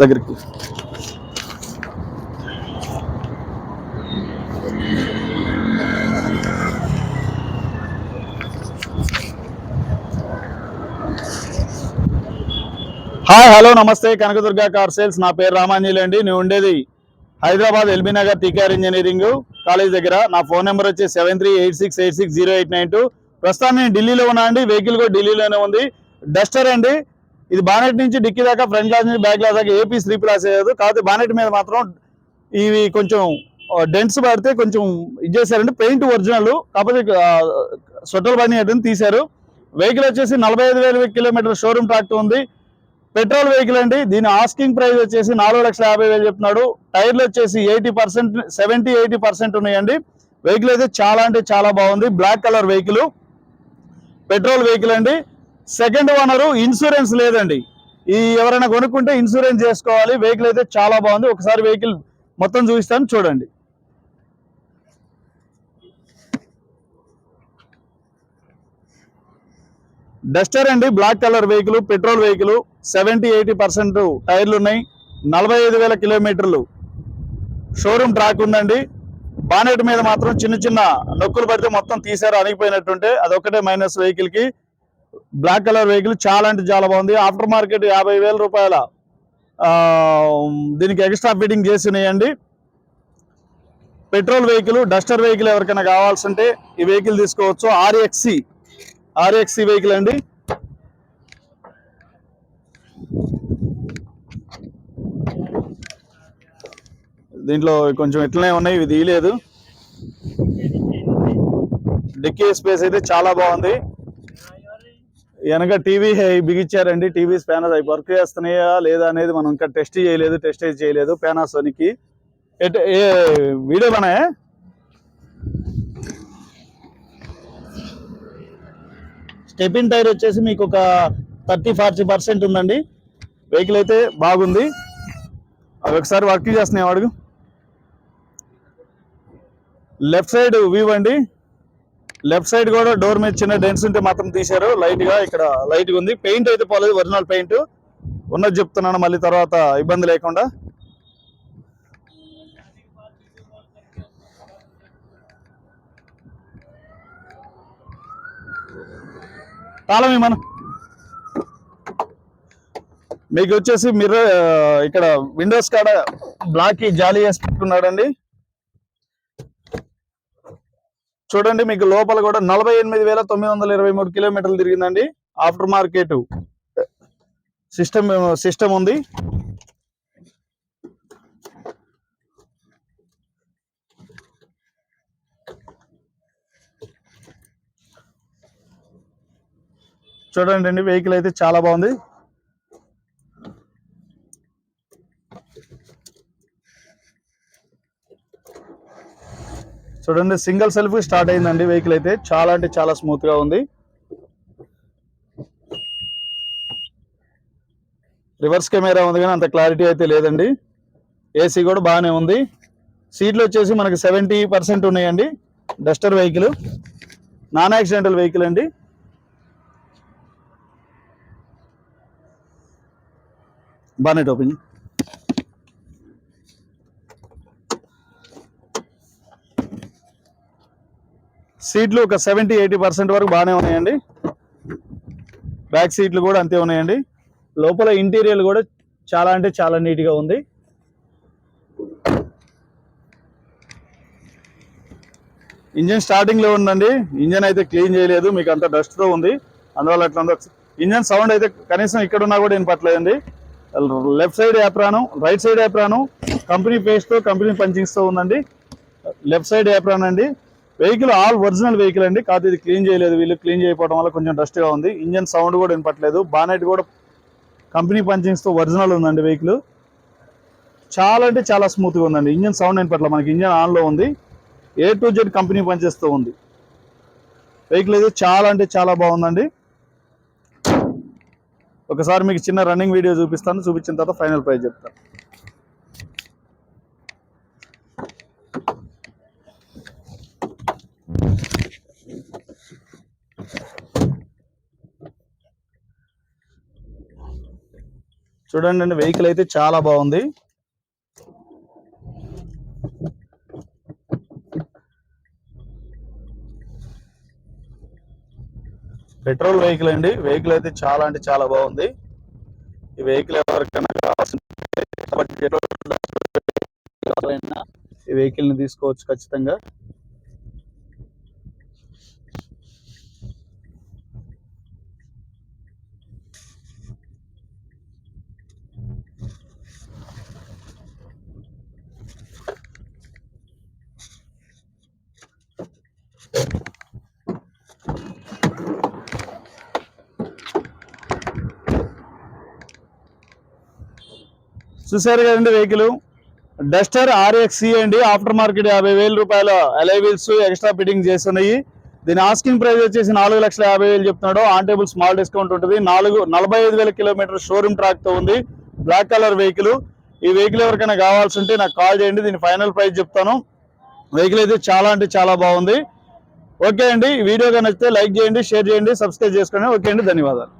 దగ్గరికి. Hi hello నమస్తే. Kanakadurga car sales. నా పేరు రామాంజలి అండి. నేను ఉండేది Hyderabad LB Nagar TKR engineering college దగ్గర. నా ఫోన్ నెంబర్ వచ్చి seven three eight six eight six zero eight nine two. ప్రస్తుతం నేను ఢిల్లీలో ఉన్నా అండి. వెహికల్ కూడా ఢిల్లీలోనే ఉంది. డస్టర్ అండి. ఇది బానెట్ నుంచి డిక్కి దాకా ఫ్రంట్ గ్లాస్ నుంచి బ్యాక్ గ్లాస్ దాకా ఏపీ స్లీప్ గ్లాస్ వేయదు కాకపోతే బానెట్ మీద మాత్రం ఇవి కొంచెం డెంట్స్ పడితే కొంచెం ఇది చేశారంటే పెయింట్ ఒరిజినల్. కాకపోతే స్వెటర్ బండి అటు తీశారు. వెహికల్ వచ్చేసి నలభై ఐదు వేల కిలోమీటర్ షోరూమ్ ట్రాక్ట్ ఉంది. పెట్రోల్ వెహికల్ అండి. దీని ఆస్కింగ్ ప్రైస్ వచ్చేసి నాలుగు లక్షల యాభై వేలు చెప్తున్నాడు. టైర్లు వచ్చేసి eighty percent seventy eighty percent ఉన్నాయండి. వెహికల్ అయితే చాలా అంటే చాలా బాగుంది. Black colour vehicle petrol vehicle అండి. సెకండ్ ఓనరు ఇన్సూరెన్స్ లేదండి. ఈ ఎవరైనా కొనుక్కుంటే ఇన్సూరెన్స్ చేసుకోవాలి. వెహికల్ అయితే చాలా బాగుంది. ఒకసారి వెహికల్ మొత్తం చూపిస్తాను చూడండి. డస్టర్ అండి black colour vehicle petrol vehicle seventy eighty percent టైర్లు ఉన్నాయి. నలభై ఐదు వేల కిలోమీటర్లు షోరూమ్ ట్రాక్ ఉందండి. బానెట్ మీద మాత్రం చిన్న చిన్న నొక్కులు పడితే మొత్తం తీసారు అణిగిపోయినట్టుంటే అదొకటే మైనస్ వెహికల్కి బ్లాక్ కలర్ వెహికల్ చాలా అంటే చాలా బాగుంది. ఆఫ్టర్ మార్కెట్ యాభై వేల రూపాయల దీనికి ఎక్స్ట్రా ఫిట్టింగ్ చేసినాయండి ఉన్నాయండి. పెట్రోల్ వెహికల్ డస్టర్ వెహికల్ ఎవరికైనా కావాల్సి ఉంటే ఈ వెహికల్ తీసుకోవచ్చు. ఆర్ఎక్సి ఆర్ఎక్సి వెహికల్ అండి. దీంట్లో కొంచెం ఇట్లనే ఉన్నాయి ఇవి తీయలేదు. డిక్కీ స్పేస్ అయితే చాలా బాగుంది. వెనక టీవీ బిగించారండి టీవీ స్పానర్ అవి వర్క్ చేస్తున్నాయా లేదా అనేది మనం ఇంకా టెస్ట్ చేయలేదు టెస్ట్ చేయలేదు పానాసోనికి ఏ వీడియో బనా స్టెపిన్ టైర్ వచ్చేసి మీకు ఒక థర్టీ ఫార్టీ పర్సెంట్ ఉందండి. వెహికల్ అయితే బాగుంది. అవి ఒకసారి వర్క్ చేస్తున్నాయి అడుగు లెఫ్ట్ సైడ్ వ్యూ అండి. లెఫ్ట్ సైడ్ కూడా డోర్ మీద చిన్న డెన్స్ ఉంటే మాత్రం తీశారు. లైట్గా ఇక్కడ లైట్గా ఉంది. పెయింట్ అయితే పోలేదు. ఒరిజినల్ పెయింట్ ఉన్నది చెప్తున్నాను. మళ్ళీ తర్వాత ఇబ్బంది లేకుండా. తాళం ఏమన్నా? మీకు వచ్చేసి మీరు ఇక్కడ విండోస్ కాడ బ్లాక్కి జాలీ వేసి పెట్టుకున్నాడండి చూడండి మీకు లోపల కూడా నలభై ఎనిమిది వేల తొమ్మిది వందల ఇరవై మూడు కిలోమీటర్లు తిరిగిందండి. ఆఫ్టర్ మార్కెట్ సిస్టమ్ సిస్టమ్ ఉంది. చూడండి అండి వెహికల్ అయితే చాలా బాగుంది. చూడండి సింగిల్ సెల్ఫ్ స్టార్ట్ అయిందండి వెహికల్ అయితే. చాలా అంటే చాలా స్మూత్గా ఉంది. రివర్స్ కెమెరా ఉంది కానీ అంత క్లారిటీ అయితే లేదండి. ఏసీ కూడా బాగానే ఉంది. సీట్లు వచ్చేసి మనకి సెవెంటీ పర్సెంట్ ఉన్నాయండి. Duster vehicle non accidental vehicle అండి. బాగానే ఓపెన్ సీట్లు ఒక సెవెంటీ ఎయిటీ పర్సెంట్ వరకు బాగానే ఉన్నాయండి. బ్యాక్ సీట్లు కూడా అంతే ఉన్నాయండి. లోపల ఇంటీరియర్ కూడా చాలా అంటే చాలా నీట్గా ఉంది. ఇంజన్ స్టార్టింగ్లో ఉందండి. ఇంజన్ అయితే క్లీన్ చేయలేదు. మీకు అంత డస్ట్తో ఉంది. అందువల్ల అట్లా ఇంజన్ సౌండ్ అయితే కనీసం ఇక్కడ ఉన్నా కూడా వినపట్లేదండి. Left side apron right side apron company పేస్ట్తో company పంచింగ్స్తో ఉందండి. లెఫ్ట్ సైడ్ యాప్రాన్ అండి. వెహికల్ ఆల్ ఒరిజినల్ వెహికల్ అండి. కాదు ఇది క్లీన్ చేయలేదు. వీళ్ళు క్లీన్ చేయకపోవడం వల్ల కొంచెం డస్ట్గా ఉంది. ఇంజన్ సౌండ్ కూడా వినపట్లేదు. బానెట్ కూడా కంపెనీ పంచింగ్స్తో ఒరిజినల్ ఉందండి వెహికల్ చాలా అంటే చాలా స్మూత్గా ఉందండి. ఇంజన్ సౌండ్ వినపట్ల మనకి ఇంజన్ ఆన్లో ఉంది. ఏ టు జెడ్ కంపెనీ పనిచేస్తూ ఉంది. వెహికల్ అయితే చాలా అంటే చాలా బాగుందండి. ఒకసారి మీకు చిన్న రన్నింగ్ వీడియో చూపిస్తాను. చూపించిన తర్వాత ఫైనల్ ప్రైస్ చెప్తాను. చూడండి అండి వెహికల్ అయితే చాలా బాగుంది. పెట్రోల్ వెహికల్ అండి. వెహికల్ అయితే చాలా అంటే చాలా బాగుంది. ఈ వెహికల్ ఎవరికైనా కావాల్సిన ఈ వెహికల్ని తీసుకోవచ్చు ఖచ్చితంగా. చూసారు కదండి వెహికల్. డస్టర్ ఆర్ఎక్సి అండి ఆఫ్టర్ మార్కెట్ యాభై వేల రూపాయల అలైవీల్స్ ఎక్స్ట్రా ఫిట్టింగ్ చేస్తున్నాయి. దీని ఆస్కింగ్ ప్రైస్ వచ్చేసి నాలుగు లక్షల యాభై వేలు చెప్తున్నాడు. ఆన్ టేబుల్ స్మాల్ డిస్కౌంట్ ఉంటుంది. నాలుగు నలభై ఐదు వేల కిలోమీటర్ షోరూమ్ ట్రాక్తో ఉంది. Black colour vehicle. ఈ వెహికల్ ఎవరికైనా కావాల్సి ఉంటే నాకు కాల్ చేయండి. దీని ఫైనల్ ప్రైస్ చెప్తాను. వెహికల్ అయితే చాలా అంటే చాలా బాగుంది. ఓకే అండి. వీడియో వీడియో నచ్చితే లైక్ చేయండి షేర్ చేయండి సబ్స్క్రైబ్ చేసుకోండి. ఓకే అండి. ధన్యవాదాలు.